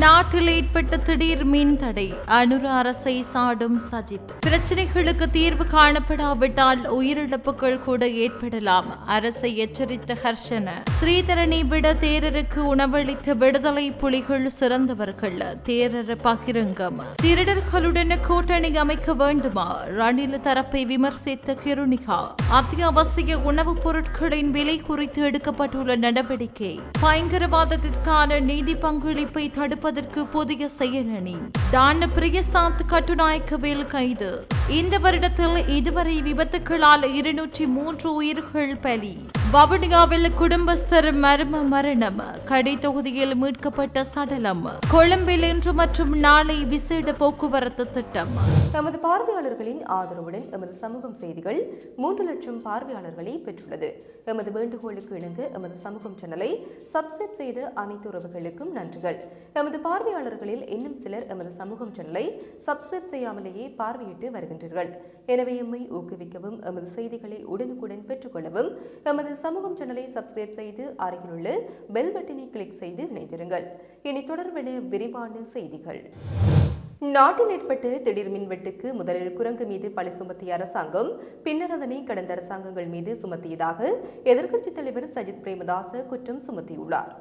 நாட்டில் ஏற்பட்ட திடீர் மின் தடை. அனுர அரசை சாடும் சஜித். பிரச்சனைகளுக்கு தீர்வு காணப்படாவிட்டால் உயிரிழப்புகள் கூட ஏற்படலாம். அரசை எச்சரித்த ஹர்ஷன. ஸ்ரீதரனை விட தேரருக்கு உணவளித்த விடுதலை புலிகள் சிறந்தவர்கள். தேரர் பகிரங்கம். திருடர்களுடன் கூட்டணி அமைக்க வேண்டுமா? ரணில் தரப்பை விமர்சித்த கிருணிகா. அத்தியாவசிய உணவுப் பொருட்களின் விலை குறித்து எடுக்கப்பட்டுள்ள நடவடிக்கை. பயங்கரவாதத்திற்கான நீதி பங்களிப்பை தடுப்பதற்கு புதிய செயலணி. டான பிரியசாத் கட்டுநாயக்கவேல் கைது. இந்த வருடத்தில் இதுவரை விபத்துகளால் இருநூற்றி மூன்று உயிர்கள் பலி. வவுனியாவில் குடும்பஸ்தர் மர்ம மரணம். கடை தொகுதியில் மீட்கப்பட்ட சடலம். கொழும்பில் இன்று மற்றும் நாளை விசேட போக்குவரத்து திட்டம். நமது பார்வையாளர்களின் ஆதரவுடன் எமது சமூகம் செய்திகள் மூன்று லட்சம் பார்வையாளர்களை பெற்றுள்ளது. எமது வேண்டுகோளுக்கு இணங்க எமது சமூகம் சேனலை சப்ஸ்கிரைப் செய்த அனைத்து உறவுகளுக்கும் நன்றிகள். எமது பார்வையாளர்களில் இன்னும் சிலர் எமது சமூகம் சேனலை சப்ஸ்கிரைப் செய்யாமலேயே பார்வையிட்டு வருகின்றீர்கள். எனவே எம்மை ஊக்குவிக்கவும் எமது செய்திகளை உடனுக்குடன் பெற்றுக்கொள்ளவும் எமது சமூகம் சேனலை சப்ஸ்கிரைப் செய்து அருகிலுள்ள பெல் பட்டனை கிளிக் செய்து இணைந்திருங்கள். இனி தொடர்பென விரிவான செய்திகள். நாட்டில் ஏற்பட்ட திடீர் மின்வெட்டுக்கு முதலில் குரங்கு மீது பழி சுமத்திய அரசாங்கம் பின்னர் அதனை கடந்த அரசாங்கங்கள் மீது சுமத்தியதாக எதிர்க்கட்சித் தலைவர் சஜித் பிரேமதாச குற்றம் சுமத்தியுள்ளார்.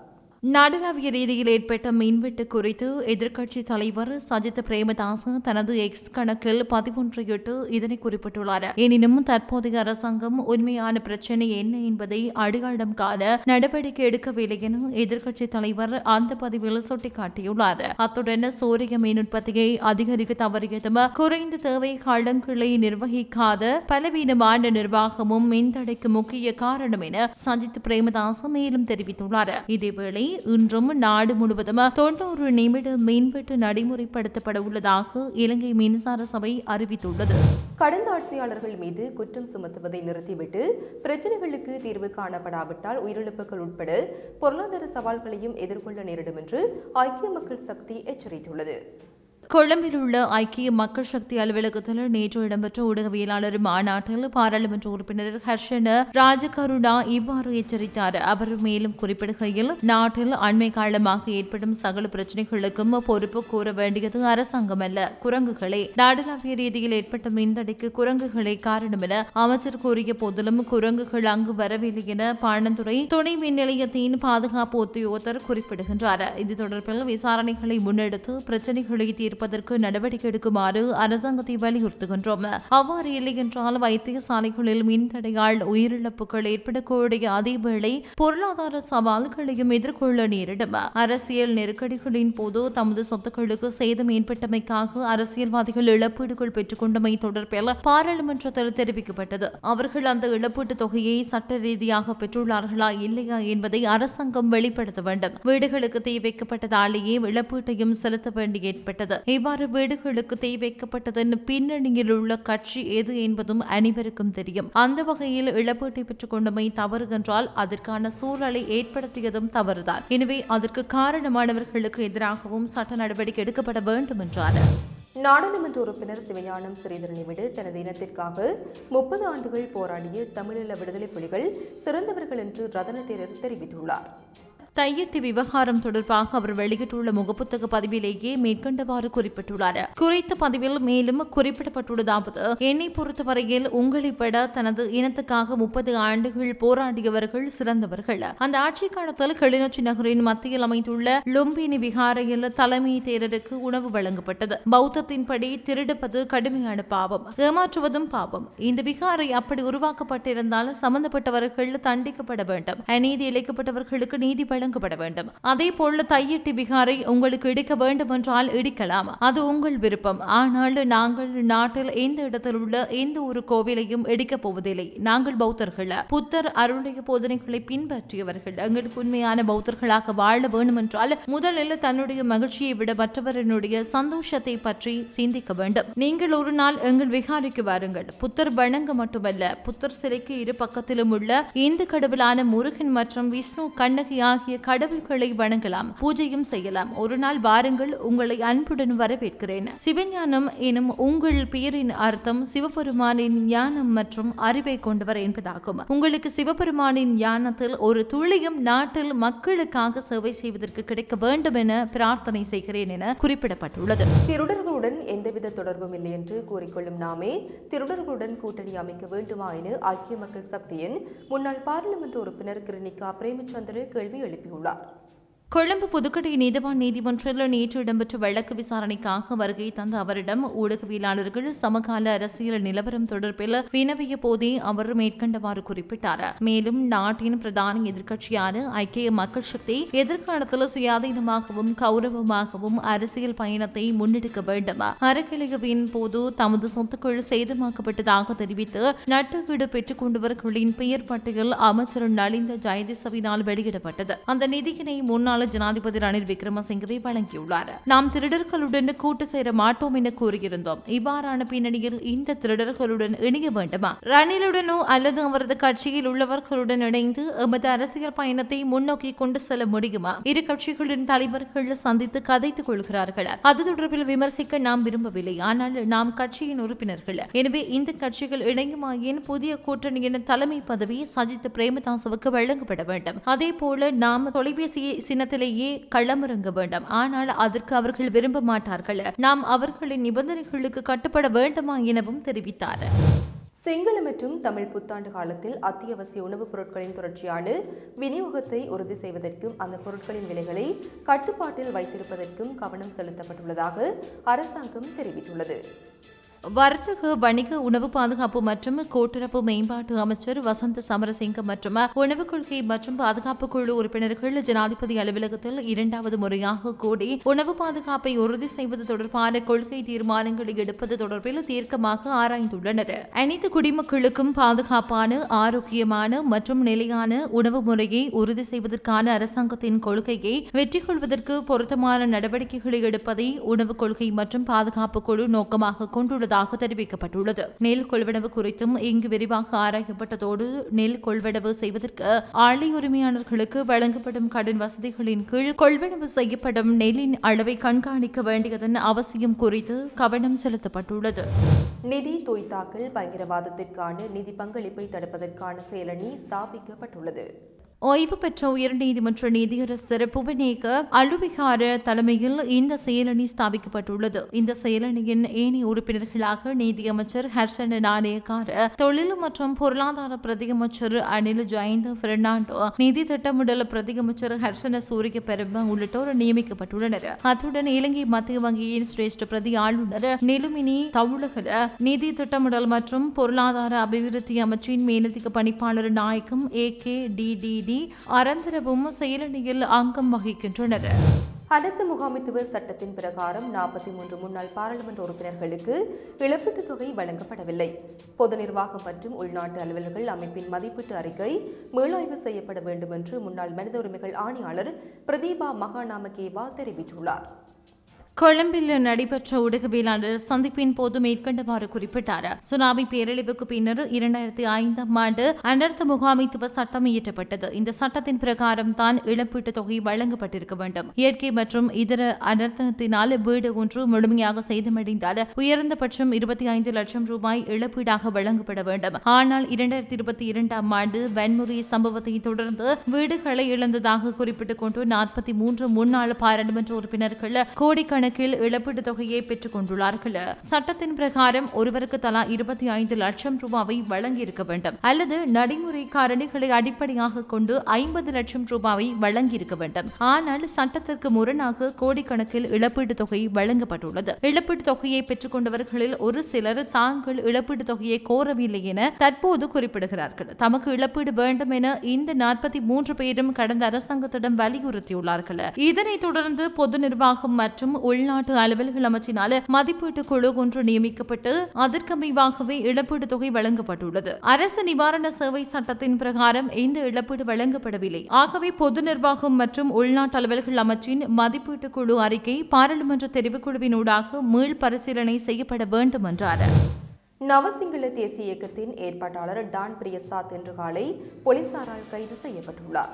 நாடளாவிய ரீதியில் ஏற்பட்ட மின்வெட்டு குறித்து எதிர்க்கட்சி தலைவர் சஜித் பிரேமதாச தனது எக்ஸ் கணக்கில் பதிவொன்றையிட்டு இதனை குறிப்பிட்டுள்ளார். எனினும் தற்போதைய அரசாங்கம் உண்மையான பிரச்சினை என்ன என்பதை அடையாளம் காண நடவடிக்கை எடுக்கவில்லை என எதிர்க்கட்சி தலைவர் அந்த பதிவில் சுட்டிக்காட்டியுள்ளார். அத்துடன் சூரிய மின் உற்பத்தியை அதிகரிக்க தவறியதும் குறைந்த தேவை களங்களை நிர்வகிக்காத பலவீனமான நிர்வாகமும் மின்தடைக்கு முக்கிய காரணம் என சஜித் பிரேமதாச மேலும் தெரிவித்துள்ளார். இதேவேளை இன்றும் நாடு முழுவதும் தொண்ணூறு நிமிட மின்வெட்டு நடைமுறைப்படுத்தப்பட உள்ளதாக இலங்கை மின்சார சபை அறிவித்துள்ளது. கடந்த ஆட்சியாளர்கள் மீது குற்றம் சுமத்துவதை நிறுத்திவிட்டு பிரச்சனைகளுக்கு தீர்வு காணப்படாவிட்டால் உயிரிழப்புகள் உட்பட பொருளாதார சவால்களையும் எதிர்கொள்ள நேரிடும் என்று ஐக்கிய மக்கள் சக்தி எச்சரித்துள்ளது. கொழும்பில் உள்ள ஐக்கிய மக்கள் சக்தி அலுவலகத்தில் நேற்று இடம்பெற்ற ஊடகவியலாளர் மாநாட்டில் பாராளுமன்ற உறுப்பினர் ஹர்ஷன ராஜகருணா இவ்வாறு எச்சரித்தார். அவர் மேலும் குறிப்பிடுகையில் நாட்டில் அண்மை காலமாக ஏற்படும் சகல பிரச்சினைகளுக்கும் பொறுப்பு கூற வேண்டியது அரசாங்கம் அல்ல குரங்குகளே. நாடளாவிய ரீதியில் ஏற்பட்ட மின்தடைக்கு குரங்குகளே காரணம் என அமைச்சர் கூறிய போதிலும் குரங்குகள் அங்கு வரவில்லை என பாணந்துறை துணை மின் நிலையத்தின் பாதுகாப்பு உத்தியோகத்தர் குறிப்பிடுகின்றார். இது தொடர்பில் விசாரணைகளை முன்னெடுத்து பிரச்சினைகளை தீர்ப்பதற்கு நடவடிக்கை எடுக்குமாறு அரசாங்கத்தை வலியுறுத்துகின்றோம். அவ்வாறு இல்லை என்றால் வைத்தியசாலைகளில் மின்தடையால் உயிரிழப்புகள் ஏற்படக்கூடிய அதேவேளை பொருளாதார சவால்களையும் எதிர்கொள்ள நேரிடும். அரசியல் நெருக்கடிகளின் போது தமது சொத்துக்களுக்கு சேதம் ஏற்பட்டமைக்காக அரசியல்வாதிகள் இழப்பீடுகள் பெற்றுக்கொண்டமை தொடர்பில் பாராளுமன்றத்தில் தெரிவிக்கப்பட்டது. அவர்கள் அந்த இழப்பீட்டு தொகையை சட்ட ரீதியாக பெற்றுள்ளார்களா இல்லையா என்பதை அரசாங்கம் வெளிப்படுத்த வேண்டும். வீடுகளுக்கு தீ வைக்கப்பட்டதாலேயே இழப்பீட்டையும் செலுத்த வேண்டி ஏற்பட்டது. இவ்வாறு வீடுகளுக்கு தீ வைக்கப்பட்டதன் பின்னணியில் உள்ள கட்சி எது என்பதும் அனைவருக்கும் தெரியும். அந்த வகையில் இழப்பீட்டை பெற்றுக் கொண்டமை தவறு என்றால் அதற்கான சூழலை ஏற்படுத்தியதும் தவறுதான். எனவே அதற்கு காரணமானவர்களுக்கு எதிராகவும் சட்ட நடவடிக்கை எடுக்கப்பட வேண்டும் என்றார் நாடாளுமன்ற உறுப்பினர் சிவஞானம் ஸ்ரீதரனை விட தனது இனத்திற்காக முப்பது ஆண்டுகள் போராடிய தமிழீழ விடுதலை புலிகள் சிறந்தவர்கள் என்று ரதன தேரர் தெரிவித்துள்ளார். கையெட்டு விவகாரம் தொடர்பாக அவர் வெளியிட்டுள்ள முகப்புத்தக பதிவிலேயே மேற்கண்டவாறு குறிப்பிட்டுள்ளார். குறித்த பதிவில் மேலும் குறிப்பிடப்பட்டுள்ளதாவது என்னை பொறுத்தவரையில் உங்களை விட தனது இனத்துக்காக முப்பது ஆண்டுகள் போராடியவர்கள் சிறந்தவர்கள். அந்த ஆட்சி காலத்தில் கிளிநொச்சி நகரின் மத்தியில் அமைந்துள்ள லும்பினி விகாரையில் தலைமை தேரருக்கு உணவு வழங்கப்பட்டது. பௌத்தத்தின்படி திருடுவது கடுமையான பாவம் ஏமாற்றுவதும் பாவம். இந்த விகாரை அப்படி உருவாக்கப்பட்டிருந்தால் சம்பந்தப்பட்டவர்கள் தண்டிக்கப்பட வேண்டும். அநீதி இழைக்கப்பட்டவர்களுக்கு நீதி வழங்கப்பட வேண்டும். அதே போல தையிட்டு விகாரை உங்களுக்கு இடிக்க வேண்டுமென்றால் இடிக்கலாம் அது உங்கள் விருப்பம். ஆனால் நாங்கள் நாட்டில் எந்த இடத்தில் உள்ள எந்த ஒரு கோவிலையும் இடிக்கப் போவதில்லை. நாங்கள் பௌத்தர்கள். புத்தர் அருளிய போதனைகளை பின்பற்றியவர்கள். எங்களுக்கு உண்மையான பௌத்தர்களாக வாழ வேண்டுமென்றால் முதலில் தன்னுடைய மகிழ்ச்சியை விட மற்றவரனுடைய சந்தோஷத்தை பற்றி சிந்திக்க வேண்டும். நீங்கள் ஒரு நாள் எங்கள் விகாரிக்கு வாருங்கள். புத்தர் வணங்க மட்டுமல்ல புத்தர் சிலைக்கு இரு பக்கத்திலும் உள்ள இந்து கடவுளான முருகன் மற்றும் விஷ்ணு கண்ணகி ஆகிய ஆகிய கடவுள்களை வணங்கலாம் பூஜையும் செய்யலாம். ஒரு நாள் வாருங்கள் உங்களை அன்புடன் வரவேற்கிறேன். சிவஞானம் எனும் உங்கள் பெயரின் அர்த்தம் சிவபெருமானின் ஞானம் மற்றும் அறிவை கொண்டவர் என்பதாகும். உங்களுக்கு சிவபெருமானின் ஞானத்தில் ஒரு துளியும் நாட்டில் மக்களுக்காக சேவை செய்வதற்கு கிடைக்க வேண்டும் என பிரார்த்தனை செய்கிறேன் என குறிப்பிடப்பட்டுள்ளது. திருடர்களுடன் எந்தவித தொடர்பும் இல்லை என்று கூறிக்கொள்ளும் நாமே திருடர்களுடன் கூட்டணி அமைக்க வேண்டுமா என ஐக்கிய மக்கள் சக்தியின் முன்னாள் பாராளுமன்ற உறுப்பினர் கிருணிகா பிரேமச்சந்திர கேள்வி எழுப்பியுள்ளார் கொழும்பு புதுக்கடை நீதிவான் நீதிமன்றில் நேற்று இடம்பெற்ற வழக்கு விசாரணைக்காக வருகை தந்த அவரிடம் ஊடகவியலாளர்கள் சமகால அரசியல் நிலவரம் தொடர்பில் வினவிய போதே அவர் மேற்கண்டவாறு குறிப்பிட்டார். மேலும் நாட்டின் பிரதான எதிர்க்கட்சியான ஐக்கிய மக்கள் சக்தி எதிர்காலத்தில் சுயாதீனமாகவும் கௌரவமாகவும் அரசியல் பயணத்தை முன்னெடுக்க வேண்டும். அறக்கலையவின் போது தமது சொத்துக்கள் சேதமாக்கப்பட்டதாக தெரிவித்து நட்டுக்கீடு பெற்றுக் கொண்டவர்களின் பெயர் பட்டியல் அமைச்சர் நலிந்த ஜெயதிசவினால் வெளியிடப்பட்டது. அந்த நிதியினை முன்னாள் ஜனாதிபதி ரணில் விக்ரமசிங்கவே வழங்கியுள்ளார். நாம் திருடர்களுடன் கூட்டு சேர மாட்டோம் என கூறியிருந்தோம். இவ்வாறான பின்னணியில் இந்த திருடர்களுடன் இணைய வேண்டுமா? ரணிலுடனோ அல்லது அவரது கட்சியில் உள்ளவர்களுடன் இணைந்து எமது அரசியல் பயணத்தை முன்னோக்கி கொண்டு செல்ல முடியுமா? இரு கட்சிகளின் தலைவர்கள் சந்தித்து கதைத்துக் கொள்கிறார்கள். அது தொடர்பில் விமர்சிக்க நாம் விரும்பவில்லை. ஆனால் நாம் கட்சியின் உறுப்பினர்கள். எனவே இந்த கட்சிகள் இணையுமாயின் புதிய கூட்டணியின் தலைமை பதவி சஜித் பிரேமதாசவுக்கு வழங்கப்பட வேண்டும். அதே போல நாம் தொலைபேசியை சின்ன சின்னத்திலேயே களமிறங்க வேண்டும். ஆனால் அதற்கு அவர்கள் விரும்ப மாட்டார்கள். நாம் அவர்களின் நிபந்தனைகளுக்கு கட்டுப்பட வேண்டுமா எனவும் தெரிவித்தார். சிங்கள மற்றும் தமிழ் புத்தாண்டு காலத்தில் அத்தியாவசிய உணவுப் பொருட்களின் தொடர்ச்சியான விநியோகத்தை உறுதி செய்வதற்கும் அந்த பொருட்களின் விலைகளை கட்டுப்பாட்டில் வைத்திருப்பதற்கும் கவனம் செலுத்தப்பட்டுள்ளதாக அரசாங்கம் தெரிவித்துள்ளது. வர்த்தக வணிக உணவு பாதுகாப்பு மற்றும் கூட்டுறவு மேம்பாட்டு அமைச்சர் வசந்த சமரசிங்க மற்றும் உணவு கொள்கை மற்றும் பாதுகாப்பு குழு உறுப்பினர்கள் ஜனாதிபதி அலுவலகத்தில் இரண்டாவது முறையாக கூடி உணவு பாதுகாப்பை உறுதி செய்வது தொடர்பான கொள்கை தீர்மானங்களை எடுப்பது தொடர்பில் தீர்க்கமாக ஆராய்ந்துள்ளனர். அனைத்து குடிமக்களுக்கும் பாதுகாப்பான ஆரோக்கியமான மற்றும் நிலையான உணவு முறையை உறுதி செய்வதற்கான அரசாங்கத்தின் கொள்கையை வெற்றி கொள்வதற்கு பொருத்தமான நடவடிக்கைகளை எடுப்பதை உணவு கொள்கை மற்றும் பாதுகாப்பு குழு நோக்கமாக கொண்டுள்ளது. உள்ளதாக தெரிவிக்கப்பட்டுள்ளது. நெல் கொள்வனவு குறித்தும் இங்கு விரிவாக ஆராயப்பட்டதோடு நெல் கொள்வனவு செய்வதற்கு ஆலை உரிமையாளர்களுக்கு வழங்கப்படும் கடன் வசதிகளின் கீழ் கொள்வனவு செய்யப்படும் நெல்லின் அளவை கண்காணிக்க வேண்டியதன் அவசியம் குறித்து கவனம் செலுத்தப்பட்டுள்ளது. நிதி தூய்தாக்கல் பயங்கரவாதத்திற்கான நிதி பங்களிப்பை தடுப்பதற்கான செயலணி ஸ்தாபிக்கப்பட்டுள்ளது. ஓய்வு பெற்ற உயர்நீதிமன்ற நீதியரசர் புவனேக அலுவிகார தலைமையில் இந்த செயலணி ஸ்தாபிக்கப்பட்டுள்ளது. இந்த செயலணியின் ஏனைய உறுப்பினர்களாக நீதியமைச்சர் ஹர்ஷன் நாணயக்கார தொழில் மற்றும் பொருளாதார பிரதியமைச்சர் அனில் ஜெயந்த பெர்னாண்டோ நிதி திட்டமிடல் பிரதியமைச்சர் ஹர்ஷன சூரிய பெரும உள்ளிட்டோர் நியமிக்கப்பட்டுள்ளனர். அத்துடன் இலங்கை மத்திய வங்கியின் சிரேஷ்ட பிரதி ஆளுநர் நிலுமினி தவுளகல நிதி திட்டமிடல் மற்றும் பொருளாதார அபிவிருத்தி அமைச்சின் மேலதிக பணிப்பாளர் நாயகம் A K D D D அரந்தரவும் செயலணியில் அங்கம் வகிக்கின்றனர். அனைத்து முகாமைத்துவ சட்டத்தின் பிரகாரம் நாற்பத்தி மூன்று முன்னாள் பாராளுமன்ற உறுப்பினர்களுக்கு இழப்பீட்டுத் தொகை வழங்கப்படவில்லை. பொது நிர்வாகம் மற்றும் உள்நாட்டு அலுவலர்கள் அமைப்பின் மதிப்பீட்டு அறிக்கை மீளாய்வு செய்யப்பட வேண்டும் என்று முன்னாள் மனித உரிமைகள் ஆணையாளர் பிரதீபா மகாநாமகேவா தெரிவித்துள்ளார். கொழும்பில் நடைபெற்ற ஊடகவியலாளர் சந்திப்பின் போது மேற்கண்டவாறு குறிப்பிட்டார். சுனாமி பேரழிவுக்கு பின்னர் இரண்டாயிரத்தி ஐந்தாம் ஆண்டு அனர்த்த முகாமைத்துவ சட்டம் இயற்றப்பட்டது. இந்த சட்டத்தின் பிரகாரம் தான் இழப்பீட்டுத் தொகை வழங்கப்பட்டிருக்க வேண்டும். இயற்கை மற்றும் இதர அனர்த்தத்தினால் வீடு ஒன்று முழுமையாக சேதமடைந்தால் உயர்ந்தபட்சம் இருபத்தி ஐந்து லட்சம் ரூபாய் இழப்பீடாக வழங்கப்பட வேண்டும். ஆனால் இரண்டாயிரத்தி இருபத்தி இரண்டாம் ஆண்டு வன்முறை சம்பவத்தை தொடர்ந்து வீடுகளை இழந்ததாக குறிப்பிட்டுக் கொண்டு நாற்பத்தி மூன்று முன்னாள் பாராளுமன்ற உறுப்பினர்கள் கோடிக்கணக்கான கணக்கில் இழப்பீட்டுத் தொகையை பெற்றுக் கொண்டுள்ளார்கள். சட்டத்தின் பிரகாரம் ஒருவருக்கு தலா இருபத்தி ஐந்து லட்சம் ரூபாவை வழங்கியிருக்க வேண்டும். அல்லது நடைமுறை காரணிகளை அடிப்படையாக கொண்டு ஐம்பது லட்சம் ரூபாவை வழங்கியிருக்க வேண்டும். ஆனால் சட்டத்திற்கு முரணாக கோடிக்கணக்கில் இழப்பீட்டுத் தொகை வழங்கப்பட்டுள்ளது. இழப்பீட்டுத் தொகையை பெற்றுக் கொண்டவர்களில் ஒரு சிலர் தாங்கள் இழப்பீட்டுத் தொகையை கோரவில்லை என தற்போது குறிப்பிடுகிறார்கள். தமக்கு இழப்பீடு வேண்டும் என இந்த நாற்பத்தி மூன்று பேரும் கடந்த அரசாங்கத்திடம் வலியுறுத்தியுள்ளார்கள். இதனைத் தொடர்ந்து பொது நிர்வாகம் மற்றும் உள் உள்நாட்டு அலுவல்கள் அமைச்சினால மதிப்பீட்டு குழு ஒன்று நியமிக்கப்பட்டு அதற்கமைவாகவே இழப்பீடு தொகை வழங்கப்பட்டுள்ளது. அரசு நிவாரண சேவை சட்டத்தின் பிரகாரம் இந்த இழப்பீடு வழங்கப்படவில்லை. ஆகவே பொது நிர்வாகம் மற்றும் உள்நாட்டு அலுவல்கள் அமைச்சின் மதிப்பீட்டு குழு அறிக்கை பாராளுமன்ற தெரிவுக்குழுவினூடாக மீள் பரிசீலனை செய்யப்பட வேண்டும் என்றார் நவசிங்கள தேசிய இயக்கத்தின் ஏற்பாட்டாளர் டான் பிரியசாத் இன்று காலை போலீசாரால் கைது செய்யப்பட்டுள்ளார்.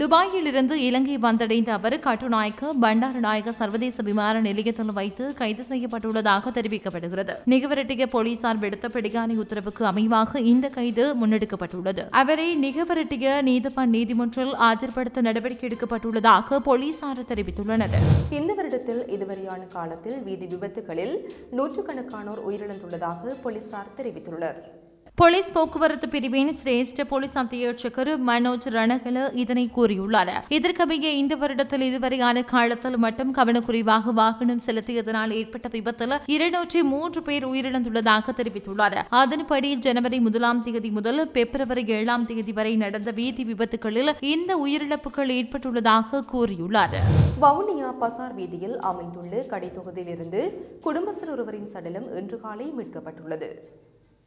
துபாயிலிருந்து இலங்கை வந்தடைந்த அவர் கட்டுநாயக்க பண்டாரநாயக சர்வதேச விமான நிலையத்தில் வைத்து கைது செய்யப்பட்டுள்ளதாக தெரிவிக்கப்படுகிறது. நிகவரட்டிய போலீசார் விடுத்த பிடியாணை உத்தரவுக்கு அமைவாக இந்த கைது முன்னெடுக்கப்பட்டுள்ளது. அவரை நிகவரட்டிய நீதிபன் நீதிமன்றில் ஆஜர்படுத்த நடவடிக்கை எடுக்கப்பட்டுள்ளதாக போலீசார் தெரிவித்துள்ளனர். இந்த வருடத்தில் இதுவரையான காலத்தில் வீதி விபத்துகளில் நூற்றுக்கணக்கானோர் உயிரிழந்துள்ளதாக போலீசார் தெரிவித்துள்ளனர். போலீஸ் போக்குவரத்து பிரிவின் சிரேஷ்ட போலீஸ் அத்தியட்சகர் மனோஜ் ரணகல இதனை கூறியுள்ளார். இதற்கமைய இந்த வருடத்தில் இதுவரையான காலத்தில் மட்டும் கவனக்குறைவாக வாகனம் செலுத்தியதனால் ஏற்பட்ட விபத்தில் இருநூற்றி மூன்று பேர் உயிரிழந்துள்ளதாக தெரிவித்துள்ளார். அதன்படி ஜனவரி முதலாம் தேதி முதல் பிப்ரவரி ஏழாம் தேதி வரை நடந்த வீதி விபத்துகளில் இந்த உயிரிழப்புகள் ஏற்பட்டுள்ளதாக கூறியுள்ளார். வவுனியா பசார் வீதியில் அமைந்துள்ள கடை தொகுதியிலிருந்து குடும்பத்தில் ஒருவரின் சடலம் இன்று காலை மீட்கப்பட்டுள்ளது.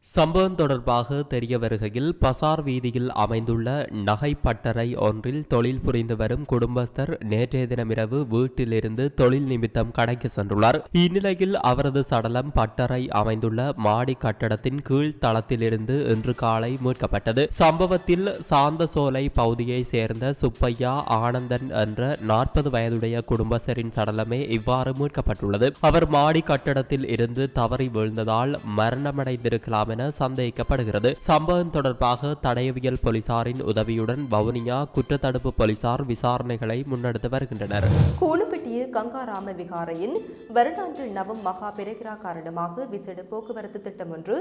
சம்பவம் தொடர்பாக தெரிய வருகையில் பசார் வீதியில் அமைந்துள்ள நகை பட்டறை ஒன்றில் தொழில் புரிந்து வரும் குடும்பஸ்தர் நேற்றைய தினமிரவு வீட்டிலிருந்து தொழில் நிமித்தம் கடைக்கு சென்றுள்ளார். இந்நிலையில் அவரது சடலம் பட்டறை அமைந்துள்ள மாடி கட்டடத்தின் கீழ் தளத்திலிருந்து இன்று காலை மீட்கப்பட்டது. சம்பவத்தில் சாந்தசோலை பகுதியை சேர்ந்த சுப்பையா ஆனந்தன் என்ற நாற்பது வயதுடைய குடும்பஸ்தரின் சடலமே இவ்வாறு மீட்கப்பட்டுள்ளது. அவர் மாடி கட்டடத்தில் இருந்து தவறி வீழ்ந்ததால் மரணமடைந்திருக்கலாம் என சந்தேகிக்கப்படுகிறது சம்பவம் தொடர்பாக தடயவியல் போலீசாரின் உதவியுடன் வவுனியா குற்றத்தடுப்பு போலீசார் விசாரணைகளை முன்னெடுத்து வருகின்றனர். கூணுப்பட்டிய கங்காராம விகாரையின் வருடாந்திர நவம் மகா பெருகிரா காரணமாக விசேட போக்குவரத்து திட்டம் ஒன்று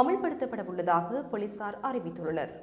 அமல்படுத்தப்பட உள்ளதாக போலீசார் அறிவித்துள்ளனர்.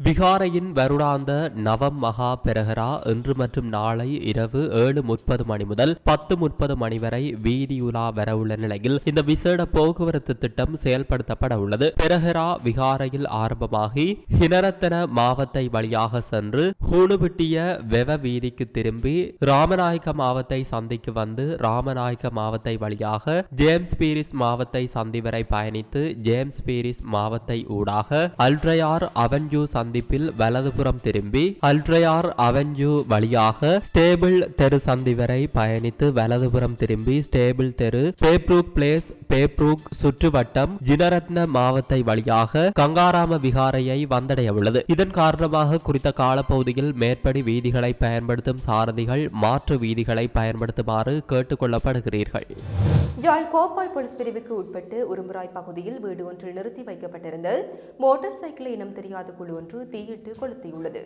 விகாரையின் வருடாந்த நவம் மகா பெரகரா இன்று மற்றும் நாளை இரவு ஏழு முப்பது மணி முதல் பத்து முப்பது மணி வரை வீதியுலா வரவுள்ள நிலையில் இந்த விசேட போக்குவரத்து திட்டம் செயல்படுத்தப்பட உள்ளது. பெரஹரா விகாரையில் ஆரம்பமாகி ஹினரத்தன மாவத்தை வழியாக சென்று ஹூணுபிட்டிய வெவ வீதிக்கு திரும்பி ராமநாயக்க மாவத்தை சந்திக்கு வந்து ராமநாயக்க மாவத்தை வழியாக ஜேம்ஸ் பீரிஸ் மாவத்தை சந்தி வரை பயணித்து ஜேம்ஸ் பீரிஸ் மாவத்தை ஊடாக அல்ட்ரையார் அவென்யூ சந்திப்பில் வலதுபுறம் திரும்பி அல்ட்ரையார் அவென்யூ வழியாக ஸ்டேபிள் தெரு சந்தி வரை பயணித்து வலதுபுறம் திரும்பி ஸ்டேபிள் தெரு பேப்ரூக் பிளேஸ் பேப்ரூக் சுற்றுவட்டம் ஜினரத்ன மாவத்தை வழியாக கங்காராம விகாரையை வந்தடைய உள்ளது இதன் காரணமாக குறித்த காலப்பகுதியில் மேற்படி வீதிகளை பயன்படுத்தும் சாரதிகள் மாற்று வீதிகளை பயன்படுத்துமாறு கேட்டுக்கொள்ளப்படுகிறீர்கள். யாழ் கோப்பாய் போலீஸ் பிரிவுக்கு உட்பட்டு உரும்புராய் பகுதியில் வீடு ஒன்றில் நிறுத்தி வைக்கப்பட்டிருந்த மோட்டார் சைக்கிளை இனம் தெரியாத குழு ஒன்று தீயிட்டு கொளுத்தியுள்ளது.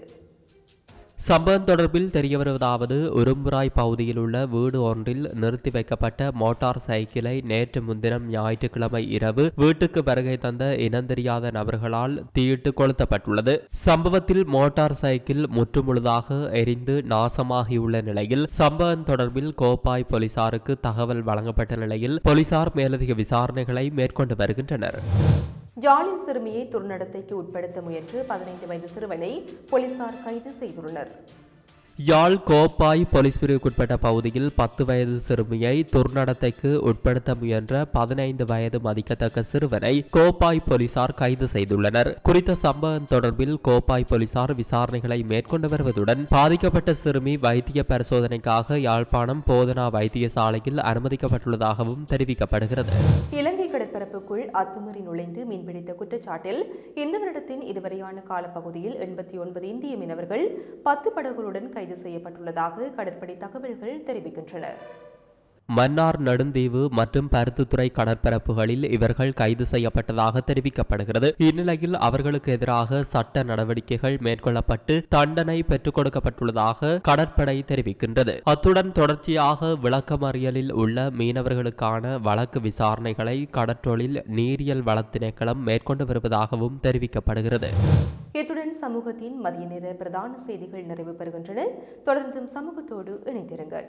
சம்பவம் தொடர்பில் தெரிய வருவதாவது உரும்புராய் பகுதியில் உள்ள வீடு ஒன்றில் நிறுத்தி வைக்கப்பட்ட மோட்டார் சைக்கிளை நேற்று முன்தினம் ஞாயிற்றுக்கிழமை இரவு வீட்டுக்கு வருகை தந்த இனந்தெரியாத நபர்களால் தீயிட்டு கொளுத்தப்பட்டுள்ளது. சம்பவத்தில் மோட்டார் சைக்கிள் முற்றுமுழுதாக எரிந்து நாசமாகியுள்ள நிலையில் சம்பவம் தொடர்பில் கோப்பாய் போலீசாருக்கு தகவல் வழங்கப்பட்ட நிலையில் போலீசார் மேலதிக விசாரணைகளை மேற்கொண்டு வருகின்றனர். யாழில் சிறுமியை துர்நடத்தைக்கு உட்படுத்த முயன்று பதினைந்து வயது சிறுவனை போலீசார் கைது செய்துள்ளனர். யாழ் கோப்பாய் போலீஸ் பிரிவுக்குட்பட்ட பகுதியில் பத்து வயது சிறுமியை துர்நடத்தைக்கு உட்படுத்த முயன்ற பதினைந்து வயது மதிக்கத்தக்க சிறுவனை கோப்பாய் போலீசார் கைது செய்துள்ளனர். குறித்த சம்பவம் தொடர்பில் கோப்பாய் போலீசார் விசாரணைகளை மேற்கொண்டு வருவதுடன் பாதிக்கப்பட்ட சிறுமி வைத்திய பரிசோதனைக்காக யாழ்ப்பாணம் போதனா வைத்தியசாலையில் அனுமதிக்கப்பட்டுள்ளதாகவும் தெரிவிக்கப்படுகிறது. இலங்கை கடற்பரப்புக்குள் அத்துமீறி நுழைந்து மீன்பிடித்த குற்றச்சாட்டில் இந்த வருடத்தின் இதுவரையான காலப்பகுதியில் எண்பத்தி ஒன்பது இந்திய மீனவர்கள் பத்து படகுகளுடன் கைது செய்யப்பட்டுள்ளதாக கடற்படை தகவல்கள் தெரிவிக்கின்றன. மன்னார் நெடுந்தீவு மற்றும் பருத்தித்துறை கடற்பரப்புகளில் இவர்கள் கைது செய்யப்பட்டதாக தெரிவிக்கப்படுகிறது. இந்நிலையில் அவர்களுக்கு எதிராக சட்ட நடவடிக்கைகள் மேற்கொள்ளப்பட்டு தண்டனை பெற்றுக் கொடுக்கப்பட்டுள்ளதாக கடற்படை தெரிவிக்கின்றது. அத்துடன் தொடர்ச்சியாக விளக்கமறியலில் உள்ள மீனவர்களுக்கான வழக்கு விசாரணைகளை கடற்றொழில் நீரியல் வளத்திணைக்களம் மேற்கொண்டு வருவதாகவும் தெரிவிக்கப்படுகிறது. இத்துடன் சமூகத்தின் மதிய நேர பிரதான செய்திகள் நிறைவு பெறுகின்றன. தொடர்ந்தும் சமூகத்தோடு இணைந்திருங்கள்.